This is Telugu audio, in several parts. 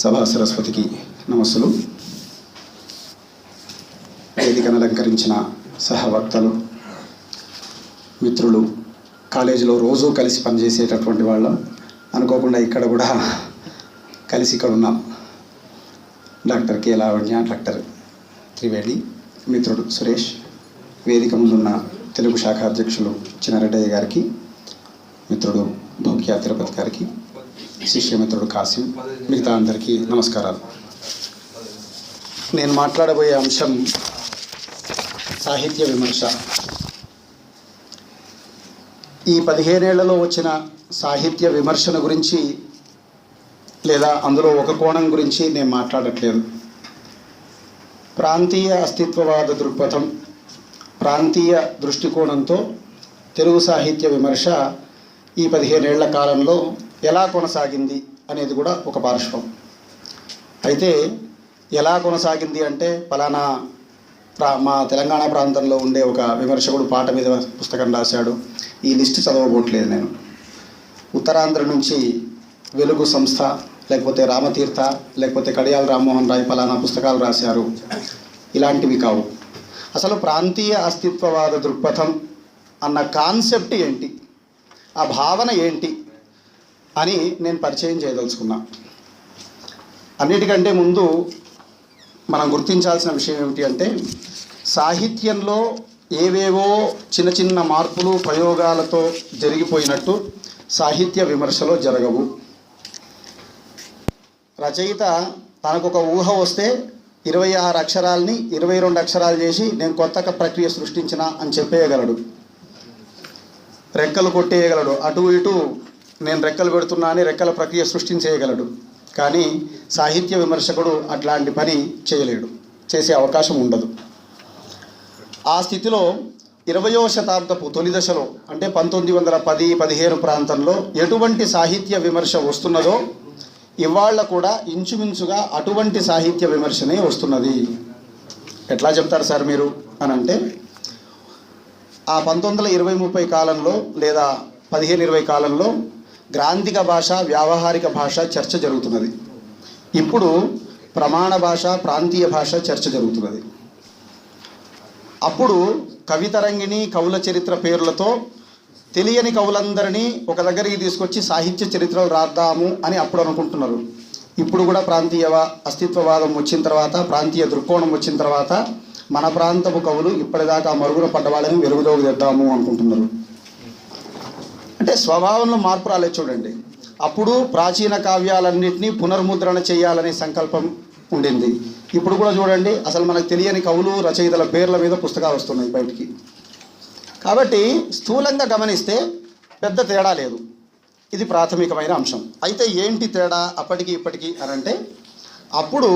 సభా సరస్వతికి నమస్సులు. వేదికను అలంకరించిన సహవక్తలు మిత్రులు కాలేజీలో రోజూ కలిసి పనిచేసేటటువంటి వాళ్ళం. అనుకోకుండా ఇక్కడ కూడా కలిసి ఇక్కడ ఉన్నాం. Doctor K Lavanya doctor Triveni మిత్రుడు సురేష్ వేదిక ముందున్న తెలుగు శాఖ అధ్యక్షులు చిన్నారెడ్డయ్య గారికి మిత్రుడు భోగ్య తిరుపతి గారికి శిష్యమిత్రుడు కాసిం మిగతా అందరికీ నమస్కారాలు. నేను మాట్లాడబోయే అంశం సాహిత్య విమర్శ. ఈ పదిహేనేళ్ళలో వచ్చిన సాహిత్య విమర్శన గురించి లేదా అందులో ఒక కోణం గురించి నేను మాట్లాడట్లేదు. ప్రాంతీయ అస్తిత్వవాద దృక్పథం ప్రాంతీయ దృష్టికోణంతో తెలుగు సాహిత్య విమర్శ ఈ పదిహేనేళ్ళ కాలంలో ఎలా కొనసాగింది అనేది కూడా ఒక పార్శ్వం. అయితే ఎలా కొనసాగింది అంటే ఫలానా ప్రా మా తెలంగాణ ప్రాంతంలో ఉండే ఒక విమర్శకుడు పాట మీద పుస్తకం రాశాడు. ఈ లిస్ట్ చదవబోట్లేదు నేను. ఉత్తరాంధ్ర నుంచి వెలుగు సంస్థ లేకపోతే రామతీర్థ లేకపోతే కడియాల రామ్మోహన్ రాయ్ ఫలానా పుస్తకాలు రాశారు. ఇలాంటివి కావు. అసలు ప్రాంతీయ అస్తిత్వవాద దృక్పథం అన్న కాన్సెప్ట్ ఏంటి? ఆ భావన ఏంటి? అని నేను పరిచయం చేయదలుచుకున్నా. అన్నిటికంటే ముందు మనం గుర్తించాల్సిన విషయం ఏమిటి అంటే సాహిత్యంలో ఏవేవో చిన్న చిన్న మార్పులు ప్రయోగాలతో జరిగిపోయినట్టు సాహిత్య విమర్శలో జరగవు. రచయిత తనకు ఒక ఊహ వస్తే ఇరవై ఆరు అక్షరాలని ఇరవై రెండు అక్షరాలు చేసి నేను కొత్త ప్రక్రియ సృష్టించిన అని చెప్పేయగలడు. రెక్కలు కొట్టేయగలడు. అటు ఇటు నేను రెక్కలు పెడుతున్నా అని రెక్కల ప్రక్రియ సృష్టించేయగలడు. కానీ సాహిత్య విమర్శకుడు అట్లాంటి పని చేయలేడు. చేసే అవకాశం ఉండదు. ఆ స్థితిలో ఇరవయో శతాబ్దపు తొలి దశలో అంటే పంతొమ్మిది వందల పది పదిహేను ప్రాంతంలో ఎటువంటి సాహిత్య విమర్శ వస్తున్నదో ఇవాళ కూడా ఇంచుమించుగా అటువంటి సాహిత్య విమర్శనే వస్తున్నది. ఎట్లా చెప్తారు సార్ మీరు అని అంటే ఆ పంతొమ్మిది వందల ఇరవై ముప్పై కాలంలో లేదా పదిహేను ఇరవై కాలంలో గ్రాంధిక భాష వ్యావహారిక భాష చర్చ జరుగుతున్నది. ఇప్పుడు ప్రమాణ భాష ప్రాంతీయ భాష చర్చ జరుగుతున్నది. అప్పుడు కవితరంగిణి కవుల చరిత్ర పేర్లతో తెలియని కవులందరినీ ఒక దగ్గరికి తీసుకొచ్చి సాహిత్య చరిత్రలు రాద్దాము అని అప్పుడు అనుకుంటున్నారు. ఇప్పుడు కూడా ప్రాంతీయ అస్తిత్వవాదం వచ్చిన తర్వాత ప్రాంతీయ దృక్కోణం వచ్చిన తర్వాత మన ప్రాంతపు కవులు ఇప్పటిదాకా మరుగున పడ్డవాళ్ళని వెలుగులోకి తెద్దాము అనుకుంటున్నారు. అంటే స్వభావంలో మార్పు రాలేదు చూడండి. అప్పుడు ప్రాచీన కావ్యాలన్నింటినీ పునర్ముద్రణ చేయాలనే సంకల్పం ఉండింది. ఇప్పుడు కూడా చూడండి అసలు మనకు తెలియని కవులు రచయితల పేర్ల మీద పుస్తకాలు వస్తున్నాయి బయటికి. కాబట్టి స్థూలంగా గమనిస్తే పెద్ద తేడా లేదు. ఇది ప్రాథమికమైన అంశం. అయితే ఏంటి తేడా అప్పటికి ఇప్పటికి అని అంటే అప్పుడు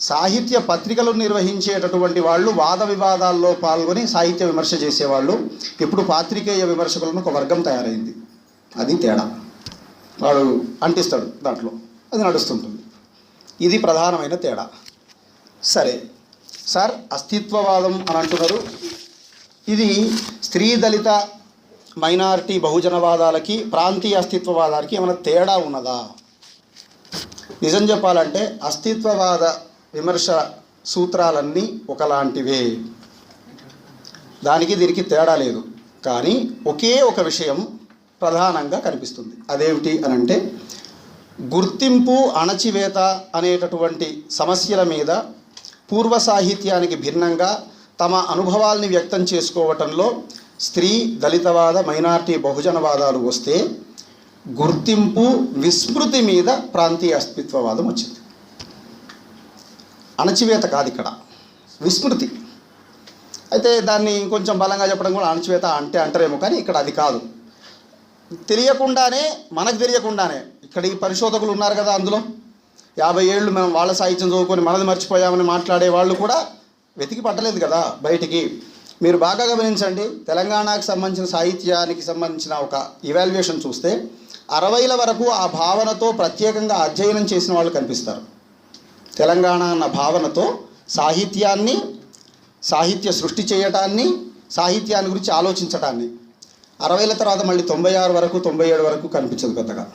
సాహిత్య పత్రికలు నిర్వహించేటటువంటి వాళ్ళు వాద వివాదాల్లో పాల్గొని సాహిత్య విమర్శ చేసేవాళ్ళు. ఇప్పుడు పాత్రికేయ విమర్శకులను ఒక వర్గం తయారైంది. అది తేడా. వాడు అంటిస్తాడు దాంట్లో. అది నడుస్తుంటుంది. ఇది ప్రధానమైన తేడా. సరే. సార్ అస్తిత్వవాదం అని అంటున్నారు. ఇది స్త్రీ దళిత మైనారిటీ బహుజనవాదాలకి ప్రాంతీయ అస్తిత్వవాదానికి ఏమైనా తేడా ఉన్నదా? నిజం చెప్పాలంటే అస్తిత్వవాద విమర్శ సూత్రాలన్నీ ఒకలాంటివే. దానికి దీనికి తేడా లేదు. కానీ ఒకే ఒక విషయం ప్రధానంగా కనిపిస్తుంది. అదేమిటి అని అంటే గుర్తింపు అణచివేత అనేటటువంటి సమస్యల మీద పూర్వ సాహిత్యానికి భిన్నంగా తమ అనుభవాల్ని వ్యక్తం చేసుకోవటంలో స్త్రీ దళితవాద మైనార్టీ బహుజనవాదాలు వస్తే గుర్తింపు విస్మృతి మీద ప్రాంతీయ అస్తిత్వవాదం వచ్చింది. అణచివేత కాదు ఇక్కడ. విస్మృతి. అయితే దాన్ని ఇంకొంచెం బలంగా చెప్పడం కూడా అణచివేత అంటే అంటారేమో కానీ ఇక్కడ అది కాదు. తెలియకుండానే మనకు తెలియకుండానే ఇక్కడ ఈ పరిశోధకులు ఉన్నారు కదా అందులో. యాభై ఏళ్ళు మనం వాళ్ళ సాహిత్యం చదువుకొని మనది మర్చిపోయామని మాట్లాడే వాళ్ళు కూడా వెతికి పట్టలేదు కదా బయటికి. మీరు బాగా గమనించండి తెలంగాణకు సంబంధించిన సాహిత్యానికి సంబంధించిన ఒక ఇవాల్యుయేషన్ చూస్తే అరవైల వరకు ఆ భావనతో ప్రత్యేకంగా అధ్యయనం చేసిన వాళ్ళు కనిపిస్తారు. తెలంగాణ అన్న భావనతో సాహిత్యాన్ని సాహిత్య సృష్టి చేయటాన్ని సాహిత్యాన్ని గురించి ఆలోచించటాన్ని. అరవైల తర్వాత మళ్ళీ తొంభై ఆరు వరకు తొంభై ఏడు వరకు కనిపించదు పెద్దగా.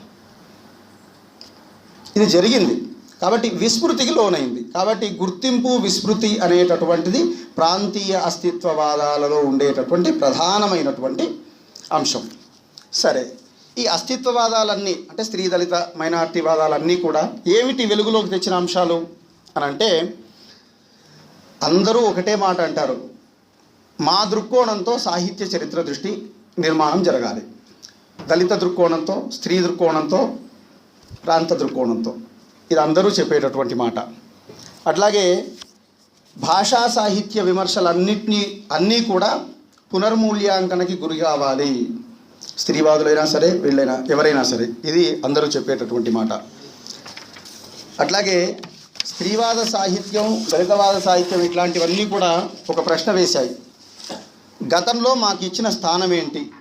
ఇది జరిగింది. కాబట్టి విస్మృతికి లోనైంది. కాబట్టి గుర్తింపు విస్మృతి అనేటటువంటిది ప్రాంతీయ అస్తిత్వవాదాలలో ఉండేటటువంటి ప్రధానమైనటువంటి అంశం. సరే. ఈ అస్తిత్వవాదాలన్నీ అంటే స్త్రీ దళిత మైనార్టీవాదాలన్నీ కూడా ఏమిటి వెలుగులోకి తెచ్చిన అంశాలు? అని అంటే అందరూ ఒకటే మాట అంటారు. మా దృక్కోణంతో సాహిత్య చరిత్ర దృష్టి నిర్మాణం జరగాలి. దళిత దృక్కోణంతో స్త్రీ దృక్కోణంతో ప్రాంత దృక్కోణంతో. ఇది అందరూ చెప్పేటటువంటి మాట. అట్లాగే భాషా సాహిత్య విమర్శలన్నింటినీ అన్నీ కూడా పునర్మూల్యాంకనకి గురి కావాలి. స్త్రీవాదులైనా సరే వీళ్ళైనా ఎవరైనా సరే ఇది అందరూ చెప్పేటటువంటి మాట. అట్లాగే స్త్రీవాద సాహిత్యం దళితవాద సాహిత్యం ఇట్లాంటివన్నీ కూడా ఒక ప్రశ్న వేశాయి. గతంలో మాకు ఇచ్చిన స్థానం ఏంటి?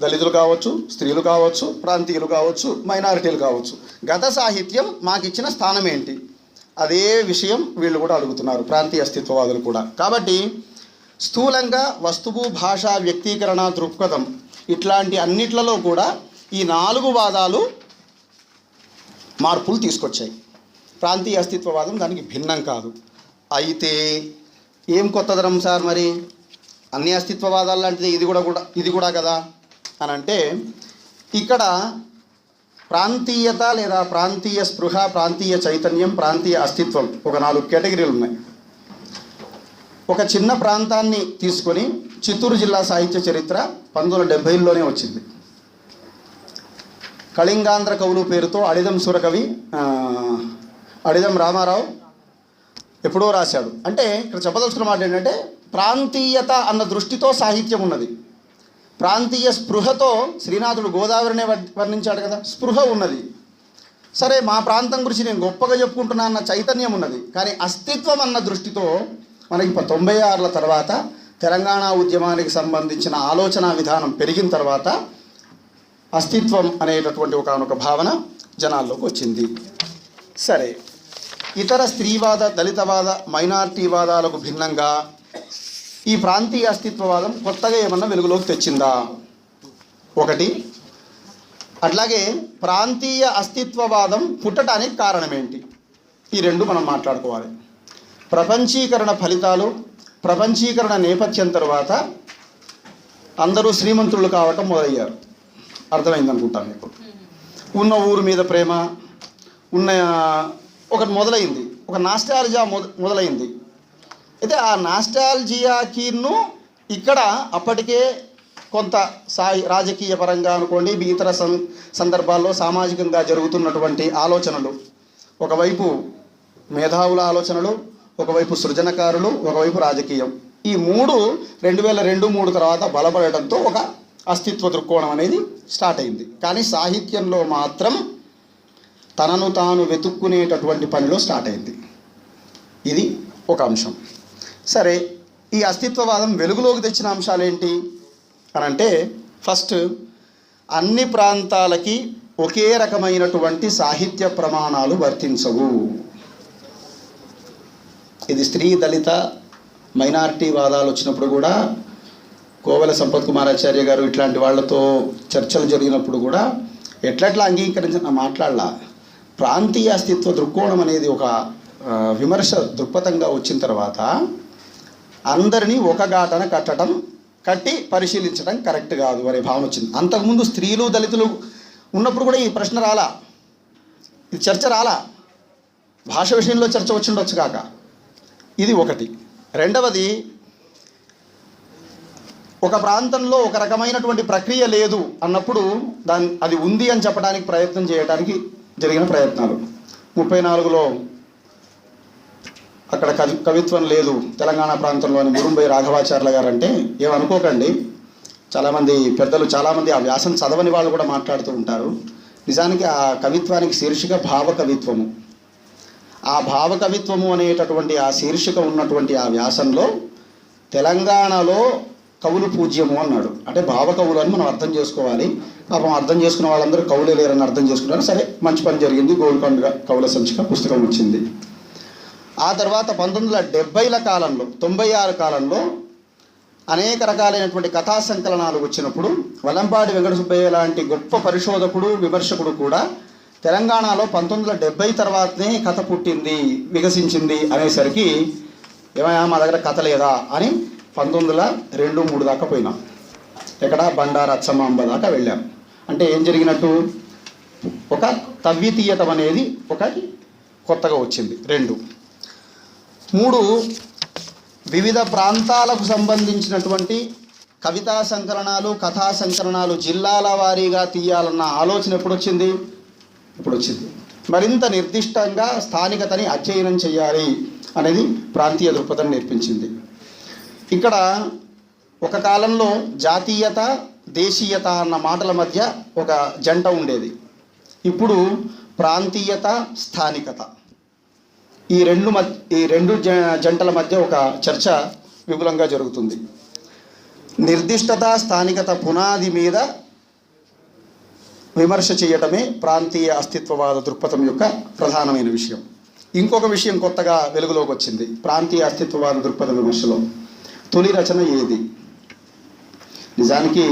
దళితులు కావచ్చు స్త్రీలు కావచ్చు ప్రాంతీయులు కావచ్చు మైనారిటీలు కావచ్చు. గత సాహిత్యం మాకు ఇచ్చిన స్థానం ఏంటి? అదే విషయం వీళ్ళు కూడా అడుగుతున్నారు ప్రాంతీయ అస్తిత్వవాదులు కూడా. కాబట్టి స్థూలంగా వస్తువు భాష వ్యక్తీకరణ దృక్పథం ఇట్లాంటి అన్నిట్లలో కూడా ఈ నాలుగు వాదాలు మార్పులు తీసుకొచ్చాయి. ప్రాంతీయ అస్తిత్వవాదం దానికి భిన్నం కాదు. అయితే ఏం కొత్తదనం సార్ మరి? అన్ని అస్తిత్వవాదాలు లాంటిది ఇది కూడా కూడా ఇది కూడా కదా? అని అంటే ఇక్కడ ప్రాంతీయత లేదా ప్రాంతీయ స్పృహ ప్రాంతీయ చైతన్యం ప్రాంతీయ అస్తిత్వం ఒక నాలుగు కేటగిరీలు ఉన్నాయి. ఒక చిన్న ప్రాంతాన్ని తీసుకొని చిత్తూరు జిల్లా సాహిత్య చరిత్ర పంతొమ్మిది వందల డెబ్బైలోనే వచ్చింది. కళింగాంధ్ర కవులు పేరుతో అడిదం సురకవి అడిదం రామారావు ఎప్పుడో రాశాడు. అంటే ఇక్కడ చెప్పదలుచుకున్న మాట ఏంటంటే ప్రాంతీయత అన్న దృష్టితో సాహిత్యం ఉన్నది. ప్రాంతీయ స్పృహతో శ్రీనాథుడు గోదావరినే వర్ణించాడు కదా స్పృహ ఉన్నది. సరే మా ప్రాంతం గురించి నేను గొప్పగా చెప్పుకుంటున్నా అన్న చైతన్యం ఉన్నది. కానీ అస్తిత్వం అన్న దృష్టితో మనకి ఇప్పుడు తొంభై ఆరుల తర్వాత తెలంగాణ ఉద్యమానికి సంబంధించిన ఆలోచన విధానం పెరిగిన తర్వాత అస్తిత్వం అనేటటువంటి ఒక భావన జనాల్లోకి వచ్చింది. సరే ఇతర స్త్రీవాద దళితవాద మైనార్టీవాదాలకు భిన్నంగా ఈ ప్రాంతీయ అస్తిత్వవాదం కొత్తగా ఏమన్నా వెలుగులోకి తెచ్చిందా? ఒకటి అట్లాగే ప్రాంతీయ అస్తిత్వవాదం పుట్టడానికి కారణం ఏంటి ఈ రెండు మనం మాట్లాడుకోవాలి. ప్రపంచీకరణ ఫలితాలు ప్రపంచీకరణ నేపథ్యం తర్వాత అందరూ శ్రీమంతులు కావటం మొదలయ్యారు. అర్థమైంది అనుకుంటాను మీకు. ఉన్న ఊరు మీద ప్రేమ ఉన్న ఒకటి మొదలైంది. ఒక నాస్టాలజియా మొద మొదలైంది. అయితే ఆ నాస్టాలజియాకిను ఇక్కడ అప్పటికే కొంత సాయి రాజకీయ పరంగా అనుకోండి మీ ఇతర సం సందర్భాల్లో సామాజికంగా జరుగుతున్నటువంటి ఆలోచనలు. ఒకవైపు మేధావుల ఆలోచనలు ఒకవైపు సృజనకారులు ఒకవైపు రాజకీయం. ఈ మూడు రెండు వేల రెండు మూడు తర్వాత బలపడటంతో ఒక అస్తిత్వ దృక్కోణం అనేది స్టార్ట్ అయింది. కానీ సాహిత్యంలో మాత్రం తనను తాను వెతుక్కునేటటువంటి పనిలో స్టార్ట్ అయింది. ఇది ఒక అంశం. సరే ఈ అస్తిత్వవాదం వెలుగులోకి తెచ్చిన అంశాలు ఏంటి అని అంటే ఫస్ట్ అన్ని ప్రాంతాలకి ఒకే రకమైనటువంటి సాహిత్య ప్రమాణాలు వర్తించవు. ఇది స్త్రీ దళిత మైనారిటీ వాదాలు వచ్చినప్పుడు కూడా కోవెల సంపత్ కుమారాచార్య గారు ఇట్లాంటి వాళ్ళతో చర్చలు జరిగినప్పుడు కూడా ఎట్లట్లా అంగీకరించిన మాట్లాడలా? ప్రాంతీయ అస్తిత్వ దృక్కోణం అనేది ఒక విమర్శ దృక్పథంగా వచ్చిన తర్వాత అందరినీ ఒక గాటన కట్టడం కట్టి పరిశీలించడం కరెక్ట్ కాదు అనే భావన వచ్చింది. అంతకుముందు స్త్రీలు దళితులు ఉన్నప్పుడు కూడా ఈ ప్రశ్న రాలా? ఇది చర్చ రాలా? భాష విషయంలో చర్చ వచ్చిండొచ్చు కాక? ఇది ఒకటి. రెండవది ఒక ప్రాంతంలో ఒక రకమైనటువంటి ప్రక్రియ లేదు అన్నప్పుడు దాని అది ఉంది అని చెప్పడానికి ప్రయత్నం చేయడానికి జరిగిన ప్రయత్నాలు. ముప్పై నాలుగులో అక్కడ కవి కవిత్వం లేదు తెలంగాణ ప్రాంతంలోని గురుంబై రాఘవాచార్యుల గారు అంటే ఏమనుకోకండి. చాలామంది పెద్దలు చాలామంది ఆ వ్యాసం చదవని వాళ్ళు కూడా మాట్లాడుతూ ఉంటారు. నిజానికి ఆ కవిత్వానికి శీర్షిక భావ కవిత్వము ఆ భావకవిత్వము అనేటటువంటి ఆ శీర్షిక ఉన్నటువంటి ఆ వ్యాసంలో తెలంగాణలో కవులు పూజ్యము అన్నాడు. అంటే భావ కవులు అని మనం అర్థం చేసుకోవాలి. పాపం అర్థం చేసుకున్న వాళ్ళందరూ కవులే లేరని అర్థం చేసుకున్నారు. సరే మంచి పని జరిగింది. గోల్కొండ కవుల సంచిక పుస్తకం వచ్చింది. ఆ తర్వాత పంతొమ్మిది వందల డెబ్బైల కాలంలో తొంభై ఆరు కాలంలో అనేక రకాలైనటువంటి కథా సంకలనాలు వచ్చినప్పుడు వలంపాడి వెంకట సుబ్బయ్య లాంటి గొప్ప పరిశోధకుడు విమర్శకుడు కూడా తెలంగాణలో పంతొమ్మిది వందల డెబ్బై తర్వాతనే కథ పుట్టింది వికసించింది అనేసరికి ఏమైనా మా దగ్గర కథ లేదా అని పంతొమ్మిది వందల రెండు మూడు దాకా పోయినాం. ఎక్కడ? బండారు అచ్చమాంబ దాకా వెళ్ళాం. అంటే ఏం జరిగినట్టు? ఒక తవ్వితీయటం అనేది ఒకటి కొత్తగా వచ్చింది రెండు. మూడు వివిధ ప్రాంతాలకు సంబంధించినటువంటి కవితా సంకలనాలు కథా సంకలనాలు జిల్లాల వారీగా తీయాలన్న ఆలోచన ఎప్పుడొచ్చింది? ఇప్పుడు వచ్చింది మరింత నిర్దిష్టంగా స్థానికతని అధ్యయనం చేయాలి అనేది ప్రాంతీయ దృక్పథం నేర్పించింది. ఇక్కడ ఒక కాలంలో జాతీయత దేశీయత అన్న మాటల మధ్య ఒక జంట ఉండేది. ఇప్పుడు ప్రాంతీయత స్థానికత. ఈ రెండు మధ్య ఈ రెండు జ- జంటల మధ్య ఒక చర్చ విపులంగా జరుగుతుంది. నిర్దిష్టత స్థానికత పునాది మీద విమర్శ చేయటమే ప్రాంతీయ అస్తిత్వవాద దృక్పథం యొక్క ప్రధానమైన విషయం. ఇంకొక విషయం కొత్తగా వెలుగులోకి వచ్చింది. ప్రాంతీయ అస్తిత్వవాద దృక్పథ విమర్శలో. తొలి రచన ఏది? నిజానికి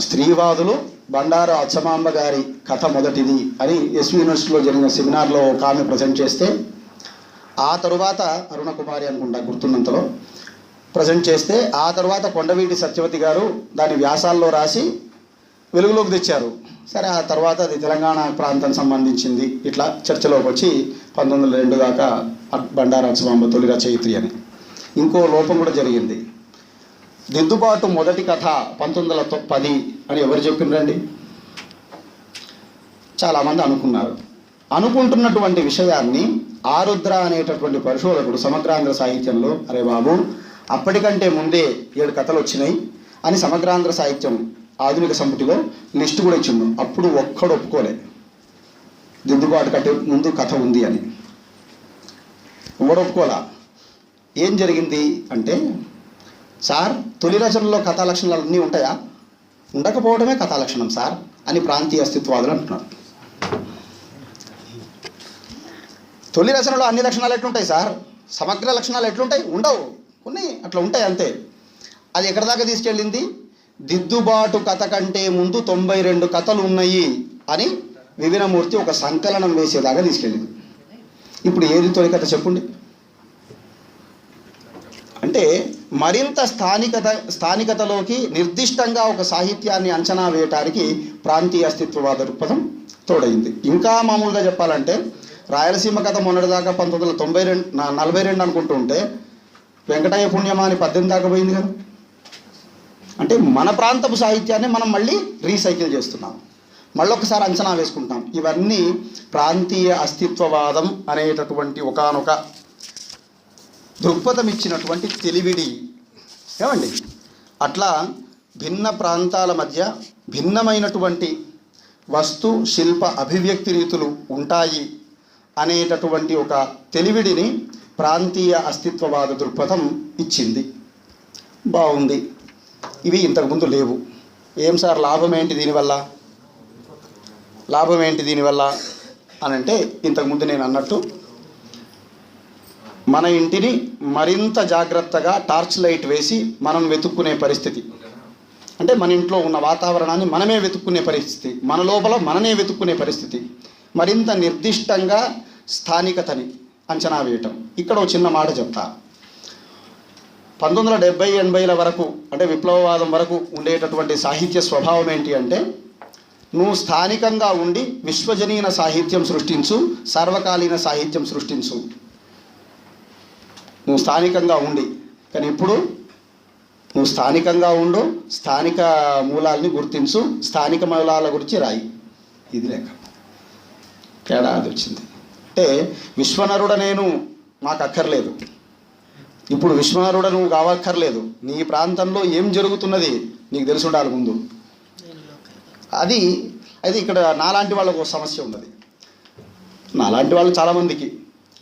స్త్రీవాదులు బండారు అచ్చమాంబ గారి కథ మొదటిది అని ఎస్వి యూనివర్సిటీలో జరిగిన సెమినార్లో ఒక ఆమె ప్రజెంట్ చేస్తే ఆ తరువాత అరుణకుమారి అనుకుంటా గుర్తున్నంతలో ప్రజెంట్ చేస్తే ఆ తర్వాత కొండవీటి సత్యవతి గారు దాని వ్యాసాల్లో రాసి వెలుగులోకి తెచ్చారు. సరే ఆ తర్వాత అది తెలంగాణ ప్రాంతం సంబంధించింది. ఇట్లా చర్చలోకి వచ్చి పంతొమ్మిది వందల రెండు దాకా అట్- తొలి రచయిత్రి అని. ఇంకో లోపం కూడా జరిగింది. దిద్దుబాటు మొదటి కథ పంతొమ్మిది వందల పది అని ఎవరు చెప్పిండ్రండి చాలామంది అనుకున్నారు. అనుకుంటున్నటువంటి విషయాన్ని ఆరుద్ర అనేటటువంటి పరిశోధకుడు సమగ్రాంధ్ర సాహిత్యంలో అరే బాబు అప్పటికంటే ముందే ఏడు కథలు వచ్చినాయి అని సమగ్రాంధ్ర సాహిత్యం ఆధునిక సంపుటిలో లిస్ట్ కూడా ఇచ్చిండు. అప్పుడు ఒక్కడు ఒప్పుకోలే. దిద్దుబాటు కట్టే ముందు కథ ఉంది అని. ఎవడు ఒప్పుకోలా ఏం జరిగింది అంటే సార్ తొలి రచనలో కథా లక్షణాలు అన్నీ ఉంటాయా? ఉండకపోవడమే కథా లక్షణం సార్ అని ప్రాంతీయ అస్తిత్వాదులు అంటున్నారు. తొలి రచనలో అన్ని లక్షణాలు ఎట్లుంటాయి సార్? సమగ్ర లక్షణాలు ఎట్లుంటాయి? ఉండవు. కొన్ని అట్లా ఉంటాయి అంతే. అది ఎక్కడి దాకా తీసుకెళ్ళింది? దిద్దుబాటు కథ కంటే ముందు తొంభై రెండు కథలు ఉన్నాయి అని వివినమూర్తి ఒక సంకలనం వేసేదాకా తీసుకెళ్ళింది. ఇప్పుడు ఏది తొలి కథ చెప్పండి? అంటే మరింత స్థానికత స్థానికతలోకి నిర్దిష్టంగా ఒక సాహిత్యాన్ని అంచనా వేయటానికి ప్రాంతీయ అస్తిత్వవాద దృక్పథం తోడైంది. ఇంకా మామూలుగా చెప్పాలంటే రాయలసీమ కథ మొన్నటిదాకా పంతొమ్మిది వందల తొంభై రెండు నలభై రెండు అనుకుంటుంటే వెంకటయ్య పుణ్యమా అని పద్దెనిమిది దాకా పోయింది కదా. అంటే మన ప్రాంతపు సాహిత్యాన్ని మనం మళ్ళీ రీసైకిల్ చేస్తున్నాం. మళ్ళొకసారి అంచనా వేసుకుంటాం. ఇవన్నీ ప్రాంతీయ అస్తిత్వవాదం అనేటటువంటి ఒకానొక దృక్పథం ఇచ్చినటువంటి తెలివిడి. ఏమండి? అట్లా భిన్న ప్రాంతాల మధ్య భిన్నమైనటువంటి వస్తు శిల్ప అభివ్యక్తి రీతులు ఉంటాయి అనేటటువంటి ఒక తెలివిడిని ప్రాంతీయ అస్తిత్వవాద దృక్పథం ఇచ్చింది. బాగుంది ఇవి ఇంతకుముందు లేవు. ఏం సార్ లాభం ఏంటి దీనివల్ల లాభం ఏంటి దీనివల్ల అని అంటే ఇంతకుముందు నేను అన్నట్టు మన ఇంటిని మరింత జాగ్రత్తగా టార్చ్ లైట్ వేసి మనం వెతుక్కునే పరిస్థితి. అంటే మన ఇంట్లో ఉన్న వాతావరణాన్ని మనమే వెతుక్కునే పరిస్థితి. మన లోపల మననే వెతుక్కునే పరిస్థితి. మరింత నిర్దిష్టంగా స్థానికతని అంచనా వేయటం. ఇక్కడ ఒక చిన్న మాట చెప్తా. పంతొమ్మిది వందల డెబ్బై ఎనభైల వరకు అంటే విప్లవవాదం వరకు ఉండేటటువంటి సాహిత్య స్వభావం ఏంటి అంటే నువ్వు స్థానికంగా ఉండి విశ్వజనీన సాహిత్యం సృష్టించు సర్వకాలీన సాహిత్యం సృష్టించు. నువ్వు స్థానికంగా ఉండి కానీ ఇప్పుడు నువ్వు స్థానికంగా ఉండు స్థానిక మూలాల్ని గుర్తించు స్థానిక మూలాల గురించి రాయి. ఇది లేక తేడా అది వచ్చింది. అంటే విశ్వనరుడ నేను మాకు అక్కర్లేదు. ఇప్పుడు విశ్వనరుడ నువ్వు కావక్కర్లేదు. నీ ప్రాంతంలో ఏం జరుగుతున్నది నీకు తెలిసి ఉండాలి ముందు. అది అయితే ఇక్కడ నాలాంటి వాళ్ళకు ఒక సమస్య ఉన్నది. నాలాంటి వాళ్ళు చాలామందికి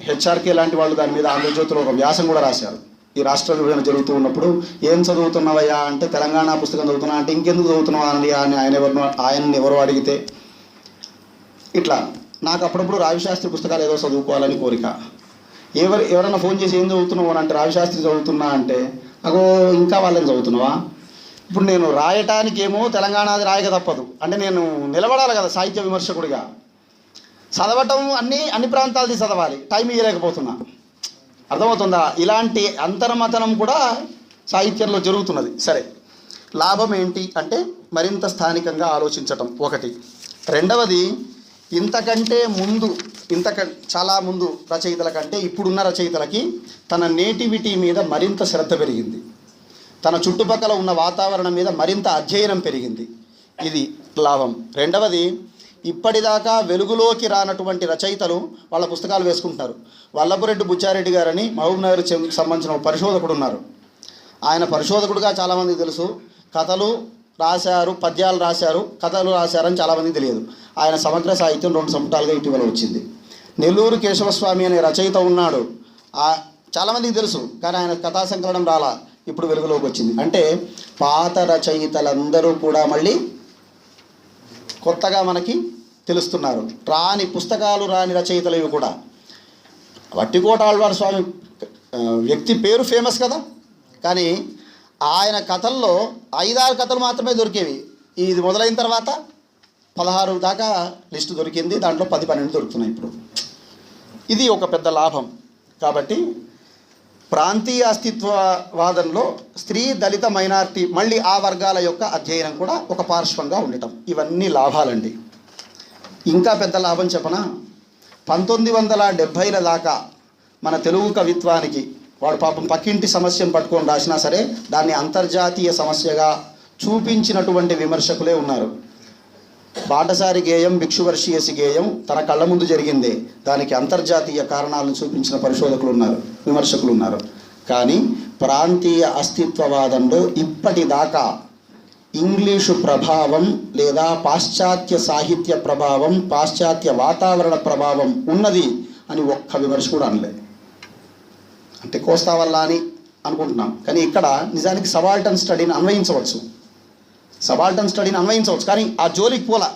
హెచ్ఆర్కే లాంటి వాళ్ళు దాని మీద ఆంధ్రజ్యోతిలో ఒక వ్యాసం కూడా రాశారు. ఈ రాష్ట్ర విభజన జరుగుతూ ఉన్నప్పుడు ఏం చదువుతున్నావయ్యా అంటే తెలంగాణ పుస్తకం చదువుతున్నా అంటే ఇంకెందుకు చదువుతున్నావా అని అని ఆయన ఎవరు ఆయన్ని ఎవరు అడిగితే ఇట్లా నాకు అప్పుడప్పుడు రావిశాస్త్రి పుస్తకాలు ఏదో చదువుకోవాలని కోరిక. ఎవరు ఎవరైనా ఫోన్ చేసి ఏం చదువుతున్నావు అని అంటే రావిశాస్త్రి చదువుతున్నా అంటే అగో ఇంకా వాళ్ళని చదువుతున్నావా? ఇప్పుడు నేను రాయటానికి ఏమో తెలంగాణది రాయక తప్పదు. అంటే నేను నిలబడాలి కదా సాహిత్య విమర్శకుడిగా. చదవటం అన్ని అన్ని ప్రాంతాలది చదవాలి. టైం ఇవ్వలేకపోతున్నా అర్థమవుతుందా? ఇలాంటి అంతర్మతనం కూడా సాహిత్యంలో జరుగుతున్నది. సరే. లాభం ఏంటి? అంటే మరింత స్థానికంగా ఆలోచించటం ఒకటి. రెండవది ఇంతకంటే ముందు ఇంతక చాలా ముందు రచయితల కంటే ఇప్పుడున్న రచయితలకి తన నేటివిటీ మీద మరింత శ్రద్ధ పెరిగింది. తన చుట్టుపక్కల ఉన్న వాతావరణం మీద మరింత అధ్యయనం పెరిగింది. ఇది లాభం. రెండవది ఇప్పటిదాకా వెలుగులోకి రానటువంటి రచయితలు వాళ్ళ పుస్తకాలు వేసుకుంటున్నారు. వల్లభరెడ్డి బుచ్చారెడ్డి గారని మహబూబ్నగర్ సంబంధించిన పరిశోధకుడు ఉన్నారు. ఆయన పరిశోధకుడుగా చాలామందికి తెలుసు. కథలు రాశారు పద్యాలు రాశారు కథలు రాశారని చాలామంది తెలియదు. ఆయన సమగ్ర సాహిత్యం రెండు సంపుటాలుగా ఇటీవల వచ్చింది. నెల్లూరు కేశవస్వామి అనే రచయిత ఉన్నాడు. చాలామందికి తెలుసు కానీ ఆయన కథా సంకలనం రాలా ఇప్పుడు వెలుగులోకి వచ్చింది. అంటే పాత రచయితలందరూ కూడా మళ్ళీ కొత్తగా మనకి తెలుస్తున్నారు. రాని పుస్తకాలు రాని రచయితలు ఇవి కూడా. వట్టికోట ఆళ్వారు స్వామి వ్యక్తి పేరు ఫేమస్ కదా? కానీ ఆయన కథల్లో ఐదారు కథలు మాత్రమే దొరికేవి. ఇది మొదలైన తర్వాత పదహారు దాకా లిస్టు దొరికింది. దాంట్లో పది పన్నెండు దొరుకుతున్నాయి ఇప్పుడు. ఇది ఒక పెద్ద లాభం. కాబట్టి ప్రాంతీయ అస్తిత్వవాదంలో స్త్రీ దళిత మైనారిటీ మళ్ళీ ఆ వర్గాల యొక్క అధ్యయనం కూడా ఒక పార్శ్వంగా ఉండటం. ఇవన్నీ లాభాలండి. ఇంకా పెద్ద లాభం చెప్పనా? పంతొమ్మిది వందల డెబ్భైల దాకా మన తెలుగు కవిత్వానికి వాడు పాపం పక్కింటి సమస్యను పట్టుకొని రాసినా సరే దాన్ని అంతర్జాతీయ సమస్యగా చూపించినటువంటి విమర్శకులే ఉన్నారు. బాటసారి గేయం భిక్షువర్షీయసి గేయం తన కళ్ళ ముందు జరిగిందే. దానికి అంతర్జాతీయ కారణాలను చూపించిన పరిశోధకులు ఉన్నారు విమర్శకులు ఉన్నారు. కానీ ప్రాంతీయ అస్తిత్వవాదంలో ఇప్పటిదాకా ఇంగ్లీషు ప్రభావం లేదా పాశ్చాత్య సాహిత్య ప్రభావం పాశ్చాత్య వాతావరణ ప్రభావం ఉన్నది అని ఒక్క విమర్శకుడు అనలేదు అంటే కోస్తా వల్ల అని అనుకుంటున్నాం. కానీ ఇక్కడ నిజానికి సబాల్టన్ స్టడీని అన్వయించవచ్చు. సబాల్టన్ స్టడీని అన్వయించవచ్చు. కానీ ఆ జోలికి పోల.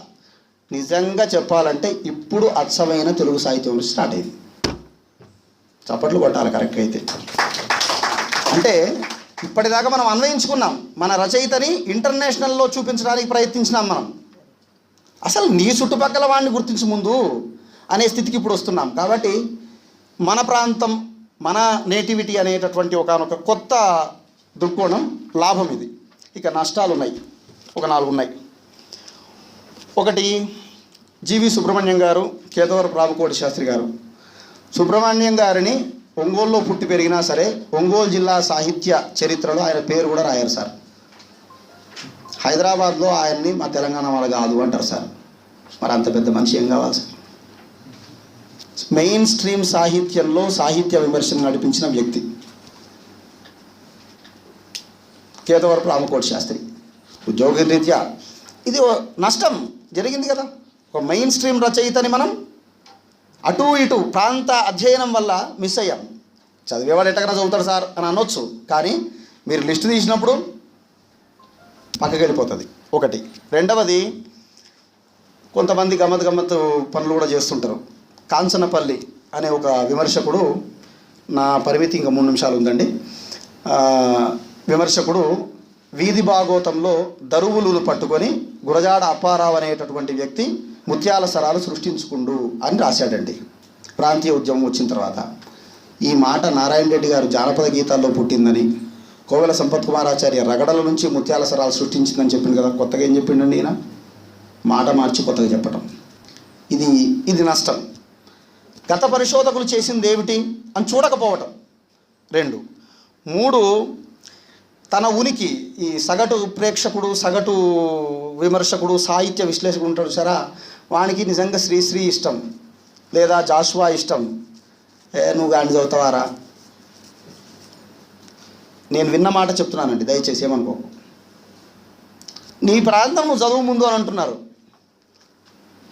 నిజంగా చెప్పాలంటే ఇప్పుడు అచ్చమైన తెలుగు సాహిత్యం స్టార్ట్ అయింది. చప్పట్లు కొట్టాలి కరెక్ట్గా అయితే. అంటే ఇప్పటిదాకా మనం అన్వయించుకున్నాం. మన రచయితని ఇంటర్నేషనల్లో చూపించడానికి ప్రయత్నించినాం మనం. అసలు నీ చుట్టుపక్కల వాడిని గుర్తించు ముందు అనే స్థితికి ఇప్పుడు వస్తున్నాం. కాబట్టి మన ప్రాంతం మన నేటివిటీ అనేటటువంటి ఒకనొక కొత్త దృక్కోణం లాభం ఇది. ఇక నష్టాలు ఉన్నాయి ఒక నాలుగు ఉన్నాయి ఒకటి జీవి సుబ్రహ్మణ్యం గారు కేతవరపు రామకోటి శాస్త్రి గారు. సుబ్రహ్మణ్యం గారిని ఒంగోలులో పుట్టి పెరిగినా సరే ఒంగోలు జిల్లా సాహిత్య చరిత్రలో ఆయన పేరు కూడా రాయారు సార్. హైదరాబాద్లో ఆయన్ని మా తెలంగాణ వాళ్ళు కాదు అంటారు సార్. మరి అంత పెద్ద మనిషి ఏం కావాలి సార్? మెయిన్ స్ట్రీమ్ సాహిత్యంలో సాహిత్య విమర్శను నడిపించిన వ్యక్తి కేతవరపు రామకోటి శాస్త్రి ఉద్యోగ రీత్యా ఇది నష్టం జరిగింది కదా ఒక మెయిన్ స్ట్రీమ్ రచయితని మనం అటు ఇటు ప్రాంత అధ్యయనం వల్ల మిస్ అయ్యాం చదివేవాడు ఎట్టకన్నా చదువుతాడు సార్ అని అనొచ్చు కానీ మీరు లిస్ట్ తీసినప్పుడు పక్కకి వెళ్ళిపోతుంది ఒకటి రెండవది కొంతమంది గమ్మత్ గమ్మత్తు పనులు కూడా చేస్తుంటారు కాంచనపల్లి అనే ఒక విమర్శకుడు నా పరిమితి ఇంకా మూడు నిమిషాలు ఉందండి. విమర్శకుడు వీధి భాగోతంలో దరువులు పట్టుకొని గురజాడ అప్పారావు అనేటటువంటి వ్యక్తి ముత్యాల సరాలు సృష్టించుకుండు అని రాశాడండి. ప్రాంతీయ ఉద్యమం వచ్చిన తర్వాత. ఈ మాట నారాయణ రెడ్డి గారు జానపద గీతాల్లో పుట్టిందని కోవెల సంపత్ కుమారాచార్య రగడల నుంచి ముత్యాల సరాలు సృష్టించిందని చెప్పింది కదా కొత్తగా ఏం చెప్పిండండి ఈయన? మాట మార్చి కొత్తగా చెప్పటం. ఇది ఇది నష్టం. గత పరిశోధకులు చేసింది ఏమిటి అని చూడకపోవటం. రెండు మూడు తన ఉనికి ఈ సగటు ప్రేక్షకుడు సగటు విమర్శకుడు సాహిత్య విశ్లేషకుడు ఉంటాడు సరా వానికి నిజంగా శ్రీశ్రీ ఇష్టం. లేదా జాషువా ఇష్టం. ఏ నువ్వు గాంధీ చదువుతావారా? నేను విన్న మాట చెప్తున్నానండి దయచేసి ఏమనుకో. నీ ప్రాంతం నువ్వు చదువు ముందు అని అంటున్నారు.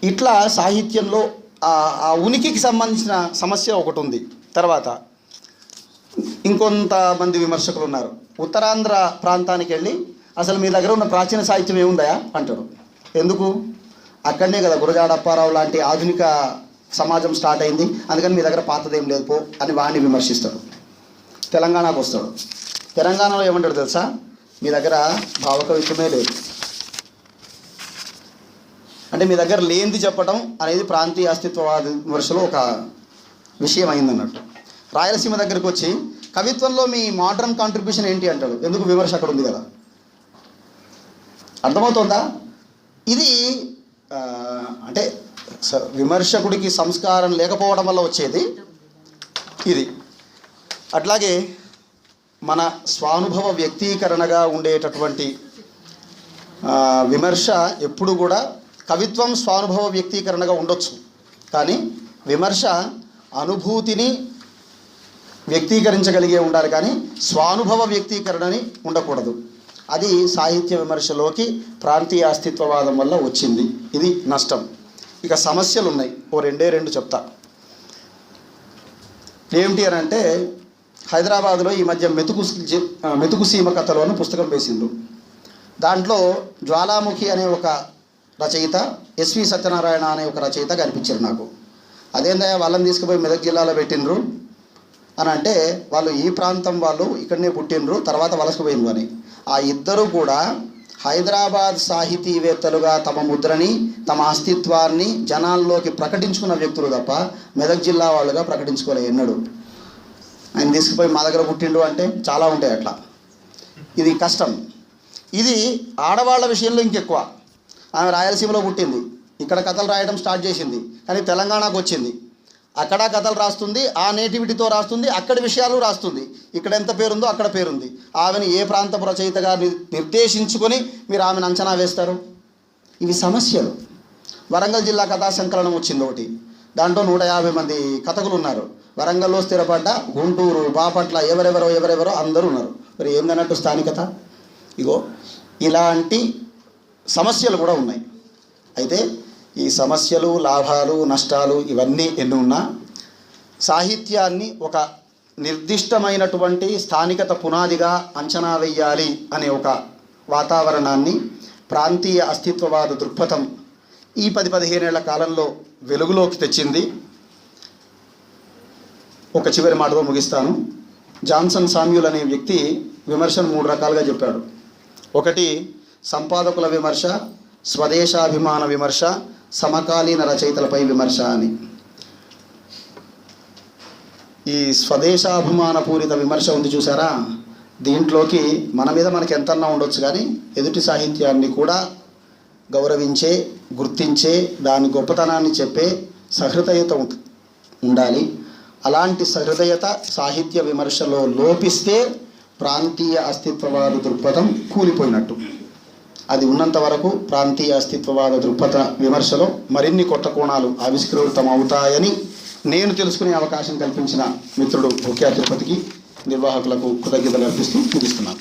ఇట్లా సాహిత్యంలో ఆ- ఉనికికి సంబంధించిన సమస్య ఒకటి ఉంది తర్వాత ఇంకొంతమంది విమర్శకులు ఉన్నారు ఉత్తరాంధ్ర ప్రాంతానికి వెళ్ళి అసలు మీ దగ్గర ఉన్న ప్రాచీన సాహిత్యం ఏముందాయా? అంటారు. ఎందుకు? అక్కడనే కదా గురజాడ అప్పారావు లాంటి ఆధునిక సమాజం స్టార్ట్ అయింది. అందుకని మీ దగ్గర పాతదేం లేదు పో అని వాడిని విమర్శిస్తాడు. తెలంగాణకు వస్తాడు. తెలంగాణలో ఏమంటాడు తెలుసా? మీ దగ్గర భావకవిత్వమే లేదు. అంటే మీ దగ్గర లేనిది చెప్పడం అనేది ప్రాంతీయ అస్తిత్వవాద విమర్శలో ఒక విషయం అయిందన్నట్టు. రాయలసీమ దగ్గరికి వచ్చి కవిత్వంలో మీ మోడర్న్ కాంట్రిబ్యూషన్ ఏంటి అంటాడు? ఎందుకు విమర్శ అక్కడ ఉంది కదా? అర్థమవుతుందా? ఇది అంటే స- విమర్శకుడికి సంస్కారం లేకపోవడం వల్ల వచ్చేది ఇది. అట్లాగే మన స్వానుభవ వ్యక్తీకరణగా ఉండేటటువంటి విమర్శ ఎప్పుడు కూడా కవిత్వం స్వానుభవ వ్యక్తీకరణగా ఉండొచ్చు. కానీ విమర్శ అనుభూతిని వ్యక్తీకరించగలిగే ఉండాలి. కానీ స్వానుభవ వ్యక్తీకరణని ఉండకూడదు. అది సాహిత్య విమర్శలోకి ప్రాంతీయ అస్తిత్వవాదం వల్ల వచ్చింది. ఇది నష్టం. ఇక సమస్యలు ఉన్నాయి ఓ రెండే రెండు చెప్తా. ఏమిటి అని అంటే హైదరాబాద్లో ఈ మధ్య మెతుకు మెతుకు సీమ కథలో పుస్తకం వేసిండు దాంట్లో జ్వాలాముఖి అనే ఒక రచయిత ఎస్వి సత్యనారాయణ అనే ఒక రచయిత కనిపించారు నాకు. అదేందయ్యా వాళ్ళని తీసుకుపోయి మెదక్ జిల్లాలో పెట్టిండ్రు? అని అంటే వాళ్ళు ఈ ప్రాంతం వాళ్ళు ఇక్కడనే పుట్టినరు తర్వాత వలసకు అని. ఆ ఇద్దరు కూడా హైదరాబాద్ సాహితీవేత్తలుగా తమ ముద్రని తమ అస్తిత్వాన్ని జనాల్లోకి ప్రకటించుకున్న వ్యక్తులు తప్ప మెదక్ జిల్లా వాళ్ళుగా ప్రకటించుకోలే ఎన్నడు. ఆయన తీసుకుపోయి మా దగ్గర పుట్టిండు అంటే చాలా ఉంటాయి అట్లా. ఇది కష్టం. ఇది ఆడవాళ్ళ విషయంలో ఇంకెక్కువ. ఆమె రాయలసీమలో పుట్టింది. ఇక్కడ కథలు రాయడం స్టార్ట్ చేసింది. కానీ తెలంగాణకు వచ్చింది. అక్కడ కథలు రాస్తుంది ఆ నేటివిటీతో రాస్తుంది అక్కడి విషయాలు రాస్తుంది. ఇక్కడ ఎంత పేరుందో అక్కడ పేరుంది. ఆమెను ఏ ప్రాంతపు రచయితగా ని- నిర్దేశించుకొని మీరు ఆమెను అంచనా వేస్తారు? ఇవి సమస్యలు. వరంగల్ జిల్లా కథా సంకలనం వచ్చింది ఒకటి. దాంట్లో నూట యాభై మంది కథకులు ఉన్నారు. వరంగల్లో స్థిరపడ్డ గుంటూరు బాపట్ల ఎవరెవరో ఎవరెవరో అందరూ ఉన్నారు. మరి ఏందన్నట్టు స్థానికత? ఇగో ఇలాంటి సమస్యలు కూడా ఉన్నాయి. అయితే ఈ సమస్యలు లాభాలు నష్టాలు ఇవన్నీ ఎన్ని ఉన్నా సాహిత్యాన్ని ఒక నిర్దిష్టమైనటువంటి స్థానికత పునాదిగా అంచనా వెయ్యాలి అనే ఒక వాతావరణాన్ని ప్రాంతీయ అస్తిత్వవాద దృక్పథం ఈ పది పదిహేనేళ్ళ కాలంలో వెలుగులోకి తెచ్చింది. ఒక చివరి మాటతో ముగిస్తాను. జాన్సన్ సామ్యూల్ అనే వ్యక్తి విమర్శను మూడు రకాలుగా చెప్పాడు. ఒకటి సంపాదకుల విమర్శ స్వదేశాభిమాన విమర్శ సమకాలీన రచయితలపై విమర్శ అని. ఈ స్వదేశాభిమాన పూరిత విమర్శ ఉంది చూసారా? దీంట్లోకి మన మీద మనకి ఎంతన్నా ఉండొచ్చు కానీ ఎదుటి సాహిత్యాన్ని కూడా గౌరవించే గుర్తించే దాని గొప్పతనాన్ని చెప్పే సహృదయత ఉం- ఉండాలి. అలాంటి సహృదయత సాహిత్య విమర్శలో లోపిస్తే ప్రాంతీయ అస్తిత్వవాద దృక్పథం కూలిపోయినట్టు. అది ఉన్నంత వరకు ప్రాంతీయ అస్తిత్వవాద దృక్పథ విమర్శలో మరిన్ని కొత్త కోణాలు ఆవిష్కృతమవుతాయని నేను తెలుసుకునే అవకాశం కల్పించిన మిత్రుడు ముఖ్య తిరుపతికి నిర్వాహకులకు కృతజ్ఞతలు అర్పిస్తూ ముగిస్తున్నాను.